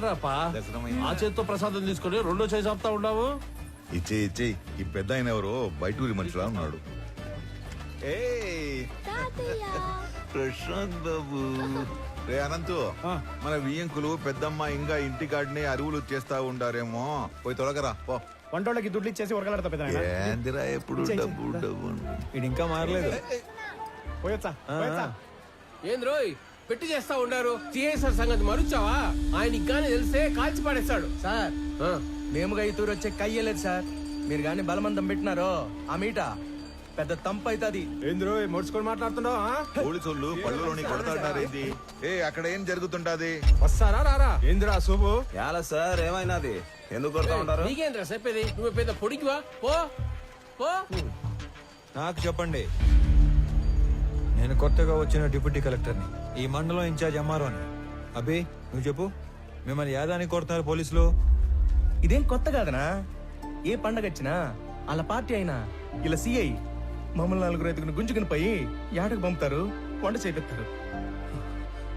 చాలరాపా దర్శనమైందా? ఆ చేత్తో ప్రసాదం తీసుకొని రెండో చేసి ఆపుతా ఉన్నావు? ఇచ్చే ఇచ్చే ఈ పెద్ద ఆయన ఎవరో? బయట ఊరి మనిషిలా ఉన్నాడు. ఏయ్, ప్రశాంత్ బాబు. రే అనంతు మన వియ్యంకులు పెద్దమ్మ ఇంకా ఇంటికాడిని అరువులు చేస్తా ఉండారేమో. పోయి తొలగరా పో. వంటోళ్ళకి దుడ్లు ఇచ్చేసి ఉరకలాడతా పెద్ద ఏందిరా ఎప్పుడు డబ్బు డబ్బు ఇది ఇంకా మారలేదు. పోయొచ్చా పోయొచ్చా? ఏంది రోయ్? పెట్టి చేస్తా ఉండారు. సిఐసార్ సంగతి మరుచావా? ఆయనకి గాని తెలిస్తే కాల్చి పాడేస్తాడు సార్ మేముగా ఈ తూరు వచ్చే కయ్యలేదు సార్. మీరు గాని బలమందం పెట్టినారో ఆ మీట? పెద్ద తంపు అవుతుంది ఏంద్రో మొడుచుకొని మాట్లాడుతున్నావు? పోలీసులు పళ్ళులోని కొడతాడారేంది ఏ అక్కడ ఏం జరుగుతుంటాది? వస్తారా రారా? ఏంద్రా సూపు? ఎలా సార్ ఏమైనాది? ఎందుకు కొడతా ఉంటారు? నీకేంద్రా చెప్పేది? నువ్వు పెద్ద పొడిగివా పో. పో. నాకు చెప్పండి. నేను కొత్తగా వచ్చిన డిప్యూటీ కలెక్టర్ని. ఈ మండలం ఇన్ఛార్జ్ ఎంఆర్ఓ అని. అభి నువ్వు చెప్పు. మిమ్మల్ని యాదానికి కొడుతున్నారు పోలీసులు. ఇదేం కొత్త కాదనా? ఏ పండగ వచ్చినా వాళ్ళ పార్టీ అయినా ఇలా సిఐ మమ్మల్ని నలుగురు ఐదుగురు గుంజుకుని పోయి యాడకు పంపుతారు వంట చేపిస్తారు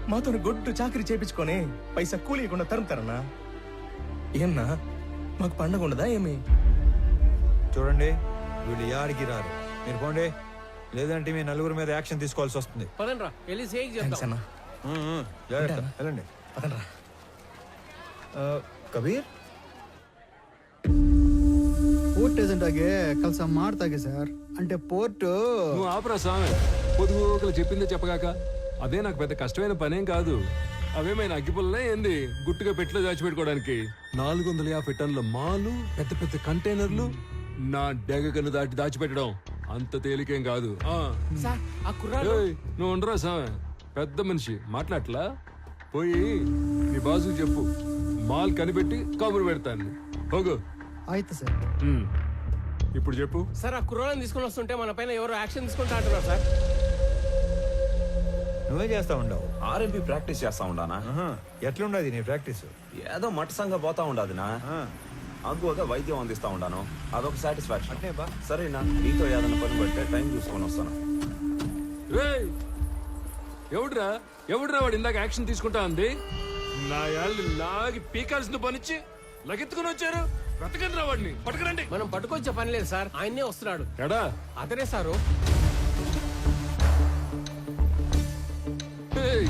మాతో గొడ్డు చాకరీ చేపించుకొని పైసా కూలీయకుండా తరుముతారన్నా? ఏమన్నా మాకు పండగ ఉండదా ఏమి? చూడండి వీళ్ళు యాడికి రారు. మీరు పోండి. లేదంటే మీ నలుగురు మీద యాక్షన్ తీసుకోవాల్సి వస్తుంది పదండ్రా వెళ్ళి సేకి థ్యాంక్స్ చెప్తాం అన్నా జాగ్రత్త వెళ్ళండి పదండ్రా ఆ, కబీర్ ಪೋರ್ಟ್ ಏಜೆಂಟ್ ಆಗಿ ಕೆಲಸ ಮಾಡ್ತಾಗೆ ಸರ್ అంటే పోర్టు నువ్వు ఆపరా స్వామి పొదుగు ఒకరు చెప్పిందే చెప్పగాక అదే నాకు పెద్ద కష్టమైన పనేం కాదు అవేమైనా అగ్గిపుల్లనే ఏంది గుట్టుగా పెట్టిలో దాచిపెట్టుకోవడానికి నాలుగు వందల యాభై టన్నుల మాలు పెద్ద పెద్ద కంటైనర్లు నా డెగ కన్ను దాటి దాచిపెట్టడం అంత తేలికేం కాదు ఆ. సార్ ఆ కుర్రాడు ఏయ్, నువ్వు ఉండరా స్వామి పెద్ద మనిషి మాట్లాడలా పోయి నీ బాసు చెప్పు మాల్ కనిపెట్టి కబురు పెడతాను పోగు ಆಯ್ತು ಸರ್ ఉమ్. ఇప్పుడు చెప్పు సార్ ఆ కుర్రాళ్ళని తీసుకొని వస్తుంటే మన పైన ఎవరు యాక్షన్ తీసుకుంటా అంటున్నారు సార్ నువ్వే చేస్తా ఉండవు ఆర్ఎంపీ ప్రాక్టీస్ చేస్తా ఉండానా ఎట్లుండదు నీ ప్రాక్టీస్ ఏదో మట్టసంగా పోతా ఉండదునా అగ్గువగా వైద్యం అందిస్తా ఉండాను. అదొక సాటిస్ఫాక్షన్ అంటే బా. సరేనా? నీతో ఏదైనా పని పడితే టైం చూసుకొని వస్తాను. రేయ్! ఎవడ్రా? ఎవడ్రా వాడు ఇందాక యాక్షన్ తీసుకుంటా అంది? నా యాళ్ళు లాగి పీకాల్సిన పనిచ్చి లగెత్తుకుని వచ్చారు. బ్రతకండి రా వాడిని. పట్టుకురండి. మనం పట్టుకొచ్చే పని లేదు సార్. ఆయన్నే వస్తున్నాడు. ఎడా? అతనే సారు. ఏయ్,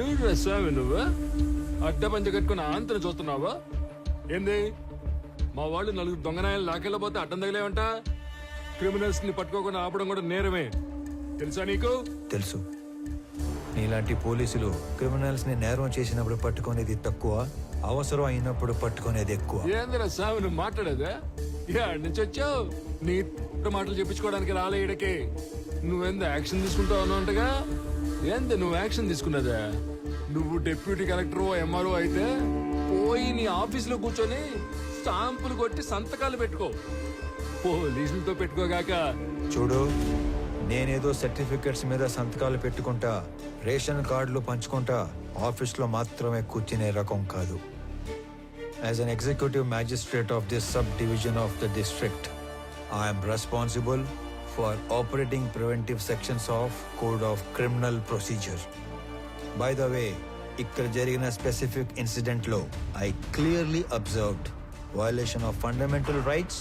ఎవడ్రా స్వామి నువ్వు? అడ్డ పంచ కట్టుకుని ఆంతను చూస్తున్నావా? ఏంది? మా వాళ్ళు నలుగురు దొంగనాయాలు లాకెళ్ళబోతే అడ్డం తగిలేవంట? క్రిమినల్స్ని పట్టుకోకుండా ఆపడం కూడా నేరమే. తెలుసా నీకు? తెలుసు. నీలాంటి పోలీసులు క్రిమినల్స్ని నేరం చేసినప్పుడు పట్టుకునేది తక్కువ అవసరం అయినప్పుడు పట్టుకునేది ఎక్కువ. ఏందిరా స్వామి నువ్వు మాట్లాడేదా? ఏడు నుంచి వచ్చావు? నీ మాటలు చెప్పించుకోవడానికి రాలే ఈడకి. నువ్వెంత యాక్షన్ తీసుకుంటావు అన్నట్టుగా ఏంది నువ్వు యాక్షన్ తీసుకున్నదా? నువ్వు డిప్యూటీ కలెక్టర్ ఎంఆర్ఓ అయితే పోయి నీ ఆఫీసులో కూర్చొని స్టాంపులు కొట్టి సంతకాలు పెట్టుకో. పోలీసులతో పెట్టుకోగాక చూడు నేనేదో సర్టిఫికెట్స్ మీద సంతకాలు పెట్టుకుంటా రేషన్ కార్డులు పంచుకుంటా ఆఫీస్లో మాత్రమే కూర్చునే రకం కాదు. As an executive magistrate of this subdivision of the district I'm responsible for operating preventive sections of code of criminal procedure by the way ఇక్కడ జరిగిన specific ఇన్సిడెంట్లో I clearly observed violation of fundamental rights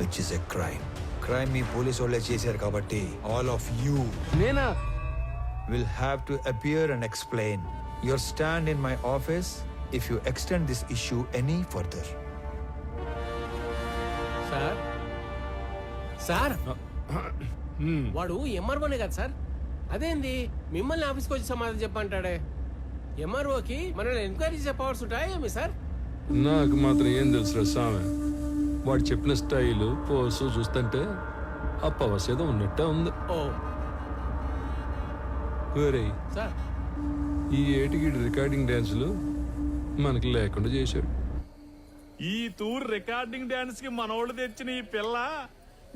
which is a crime crime me police వాళ్ళే చేశారు కాబట్టి all of you నేనా? will have to appear and explain your stand in my office if you extend this issue any further. Sir? Sir? వాడు ఎంఆర్ఓనే కదా sir? అదేంది? మిమ్మల్ని ఆఫీస్కి వచ్చి సమాధానం చెప్పంటాడే ఎంఆర్ఓకి మనల్ని ఎంక్వైరీ చెప్పవలసి ఉంటాయా ఏమి సార్ నాకు మాత్రం ఏం తెలుసురా స్వామి వాడు చెప్పిన స్టైలు పోసు చూస్తుంటే అప్పవసేదో ఉన్నట్టే ఉంది. ఓ. ఒరేయ్ సార్ ఈ ఏటికి రికార్డింగ్ డ్యాన్సులు మనకి లేకుండా చేశాడు. ఈ టూర్ రికార్డింగ్ డాన్స్కి మనోళ్ళు తెచ్చిన ఈ పిల్ల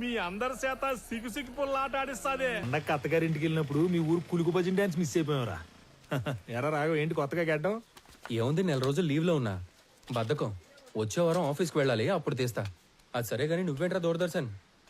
మీ అందరి చేత సిగ్గు సిగ్గు పుల్లాట ఆడిస్తాదే. నాకు అత్తగారింటికి వెళ్ళినప్పుడు మీ ఊరు కులుకు భజన్ డాన్స్ మిస్ అయిపోయావరా ఎరా రాఘవ ఏంటి కొత్తగా గడ్డం? ఏముంది నెల రోజులు లీవ్లో ఉన్నా. బద్ధకం. వచ్చే వారం ఆఫీస్కి వెళ్ళాలి అప్పుడు తీస్తా. అది సరే కానీ నువ్వేంట్రా దూరదర్శన్?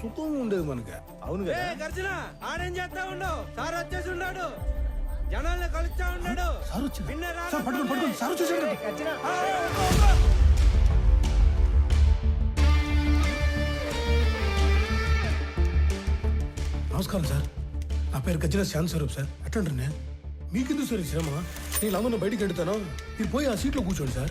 సుఖం ఉండేది మనకి అవును గర్జన! ఆడేం చేస్తా ఉండవు సార్ వచ్చేసి ఉన్నాడు. జనాల్ని కలుస్తా ఉన్నాడు. సార్ వచ్చింది సార్ పట్టుకోండి పట్టుకోండి. సార్ వచ్చేసాడు నమస్కారం సార్. నా పేరు గజ్జల శాంత్ స్వరూప్ సార్. ఎట్లంటారు నేను మీకెందుకు సార్ శ్రమ? నేను అందరిని బయటికి ఎడుతాను మీరు పోయి ఆ సీట్లో కూర్చోండి సార్.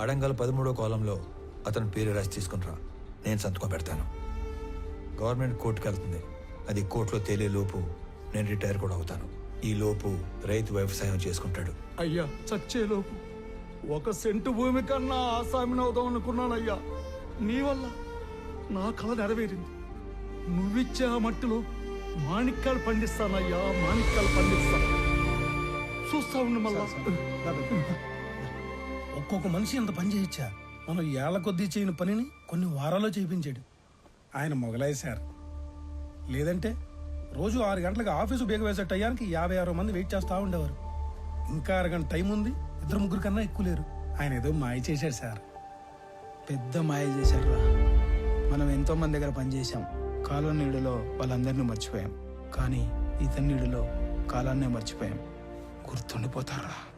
అడంగల్ పదమూడో కాలంలో అతను పేరు రాసి తీసుకునిరా నేను సంతకం పెడతాను. గవర్నమెంట్ కోర్టుకి వెళ్తుంది. అది కోర్టులో తేలే లోపు నేను రిటైర్ కూడా అవుతాను. ఈ లోపు రైతు వ్యవసాయం చేసుకుంటాడు. అయ్యా చచ్చేలోపు ఒక సెంటు భూమి కన్నా ఆసామిని అవుదాం అనుకున్నానయ్యా. నీ వల్ల నా కళ నెరవేరింది. నువ్విచ్చే ఆ మట్టిలో మాణిక్యాలు పండిస్తానయ్యా మాణిక్యాలు పండిస్తా. చూస్తా ఉండు మళ్ళా ఒక్కొక్క మనిషి ఇంత పని చేయొచ్చా మనం ఏళ్ళ కొద్దీ చేయని పనిని కొన్ని వారాల్లో చేయించాడు. ఆయన మొగలాయి సార్. లేదంటే రోజు ఆరు గంటలకు ఆఫీసు బేగ వేసే టయానికి యాభై ఆరు మంది వెయిట్ చేస్తూ ఉండేవారు. ఇంకా అరగంట టైం ఉంది ఇద్దరు ముగ్గురు కన్నా ఎక్కువ లేరు. ఆయన ఏదో మాయ చేశాడు సార్. పెద్ద మాయ చేశాడు రా. మనం ఎంతో మంది దగ్గర పనిచేసాం కాలం నీడలో వాళ్ళందరినీ మర్చిపోయాం. కానీ ఇతని నీడలో కాలాన్నే మర్చిపోయాం. గుర్తుండిపోతారా